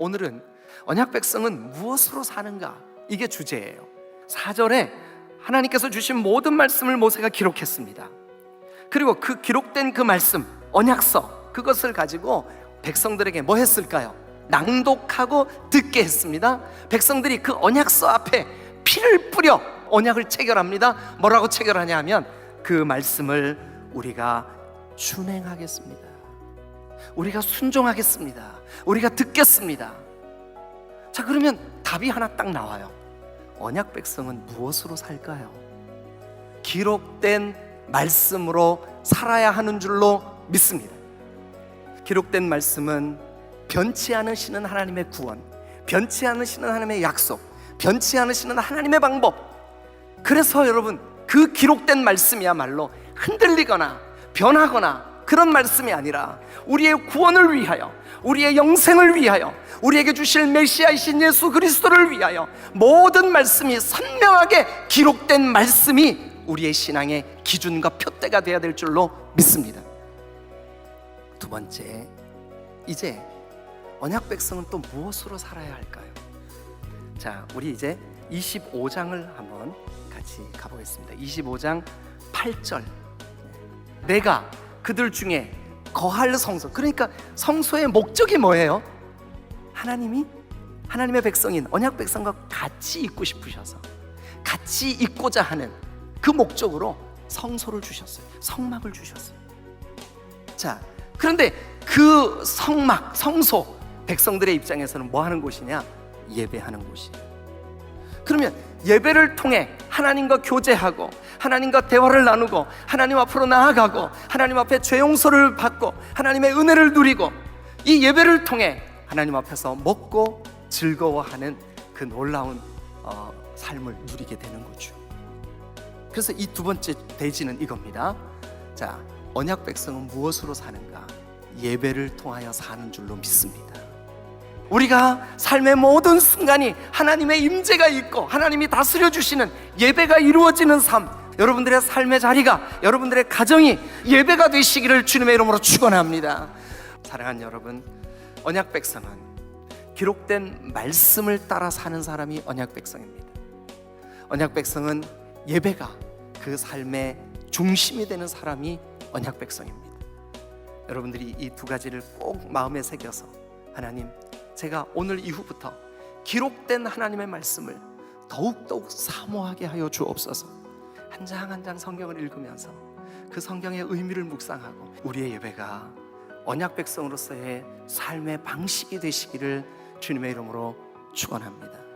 오늘은 언약 백성은 무엇으로 사는가? 이게 주제예요. 4절에 하나님께서 주신 모든 말씀을 모세가 기록했습니다. 그리고 그 기록된 그 말씀, 언약서, 그것을 가지고 백성들에게 뭐 했을까요? 낭독하고 듣게 했습니다. 백성들이 그 언약서 앞에 피를 뿌려 언약을 체결합니다. 뭐라고 체결하냐 하면 그 말씀을 우리가 준행하겠습니다. 우리가 순종하겠습니다. 우리가 듣겠습니다. 자, 그러면 답이 하나 딱 나와요. 언약 백성은 무엇으로 살까요? 기록된 말씀으로 살아야 하는 줄로 믿습니다. 기록된 말씀은 변치 않으시는 하나님의 구원, 변치 않으시는 하나님의 약속, 변치 않으시는 하나님의 방법. 그래서 여러분, 그 기록된 말씀이야말로 흔들리거나 변하거나 그런 말씀이 아니라 우리의 구원을 위하여, 우리의 영생을 위하여, 우리에게 주실 메시아이신 예수 그리스도를 위하여 모든 말씀이 선명하게 기록된 말씀이 우리의 신앙의 기준과 표대가 되어야 될 줄로 믿습니다. 두 번째, 이제 언약 백성은 또 무엇으로 살아야 할까요? 자, 우리 이제 25장을 한번 같이 가보겠습니다. 25장 8절. 내가 그들 중에 거할 성소. 그러니까 성소의 목적이 뭐예요? 하나님이 하나님의 백성인 언약 백성과 같이 있고 싶으셔서 같이 있고자 하는 그 목적으로 성소를 주셨어요. 성막을 주셨어요. 자, 그런데 그 성막, 성소 백성들의 입장에서는 뭐 하는 곳이냐? 예배하는 곳이에요. 그러면 예배를 통해 하나님과 교제하고 하나님과 대화를 나누고 하나님 앞으로 나아가고 하나님 앞에 죄 용서를 받고 하나님의 은혜를 누리고 이 예배를 통해 하나님 앞에서 먹고 즐거워하는 그 놀라운 어, 삶을 누리게 되는 거죠. 그래서 이 두 번째 대지는 이겁니다. 자, 언약 백성은 무엇으로 사는가? 예배를 통하여 사는 줄로 믿습니다. 우리가 삶의 모든 순간이 하나님의 임재가 있고 하나님이 다스려 주시는 예배가 이루어지는 삶. 여러분들의 삶의 자리가 여러분들의 가정이 예배가 되시기를 주님의 이름으로 축원합니다. 사랑하는 여러분, 언약 백성은 기록된 말씀을 따라 사는 사람이 언약 백성입니다. 언약 백성은 예배가 그 삶의 중심이 되는 사람이 언약 백성입니다. 여러분들이 이 두 가지를 꼭 마음에 새겨서 하나님, 제가 오늘 이후부터 기록된 하나님의 말씀을 더욱더욱 사모하게 하여 주옵소서. 한 장 한 장 성경을 읽으면서 그 성경의 의미를 묵상하고 우리의 예배가 언약 백성으로서의 삶의 방식이 되시기를 주님의 이름으로 축원합니다.